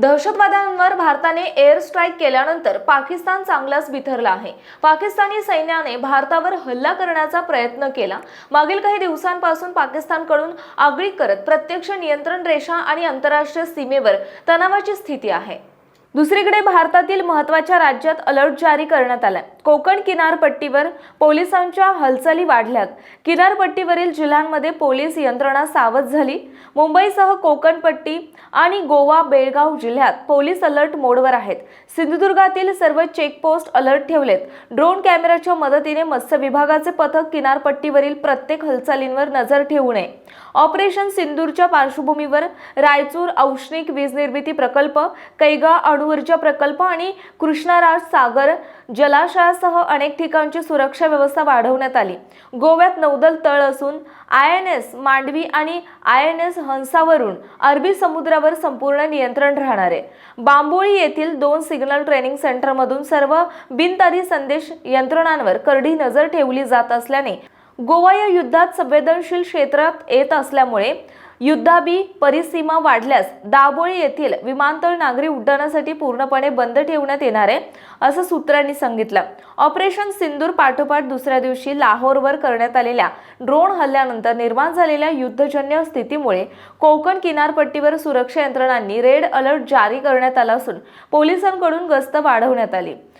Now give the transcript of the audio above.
दहशतवाद्यांवर भारताने air strike केल्यानंतर पाकिस्तान चांगलाच बिथरला आहे. पाकिस्तानी सैन्याने भारतावर हल्ला करण्याचा प्रयत्न केला. मागील काही दिवसांपासून पाकिस्तानकडून आगळी करत प्रत्यक्ष नियंत्रण रेषा आणि आंतरराष्ट्रीय सीमेवर तणावाची स्थिती आहे. दुसरीकडे भारतातील महत्त्वाच्या राज्यात अलर्ट जारी करण्यात आलाय. कोकण किनारपट्टीवर पोलिसांच्या हालचाली वाढल्यात. किनारपट्टीवरील जिल्ह्यांमध्ये पोलीस यंत्रणा सावध झाली. मुंबईसह कोकणपट्टी आणि गोवा बेळगाव जिल्ह्यात पोलीस अलर्ट मोडवर आहेत. सिंधुदुर्गातील सर्व चेकपोस्ट अलर्ट ठेवलेत. ड्रोन कॅमेऱ्याच्या मदतीने मत्स्य विभागाचे पथक किनारपट्टीवरील प्रत्येक हालचालींवर नजर ठेवू नये. ऑपरेशन सिंदूरच्या पार्श्वभूमीवर रायचूर औष्णिक वीज निर्मिती प्रकल्प कैगा अणुऊर्जा प्रकल्प आणि कृष्णाराज सागर जलाशयासह अनेक ठिकाणची सुरक्षा व्यवस्था वाढवण्यात आली. गोव्यात नौदल तळ असून आय एन एस मांडवी आणि आय एन एस हंसावरून अरबी समुद्रावर संपूर्ण नियंत्रण राहणार आहे. बांबोळी येथील दोन सिग्नल ट्रेनिंग सेंटरमधून सर्व बिनतारी संदेश यंत्रणांवर करडी नजर ठेवली जात असल्याने गोवा या युद्धात संवेदनशील क्षेत्रात येत असल्यामुळे युद्धाबी परिसीमा वाढल्यास दाबोळी येथील विमानतळ नागरी उड्डाणासाठी पूर्णपणे बंद ठेवण्यात येणार आहे असं सूत्रांनी सांगितलं. ऑपरेशन सिंदूर पाठोपाठ दुसऱ्या दिवशी लाहोरवर करण्यात आलेल्या ड्रोन हल्ल्यानंतर निर्माण झालेल्या युद्धजन्य स्थितीमुळे कोकण किनारपट्टीवर सुरक्षा यंत्रणांनी रेड अलर्ट जारी करण्यात आला असून पोलिसांकडून गस्त वाढवण्यात आली.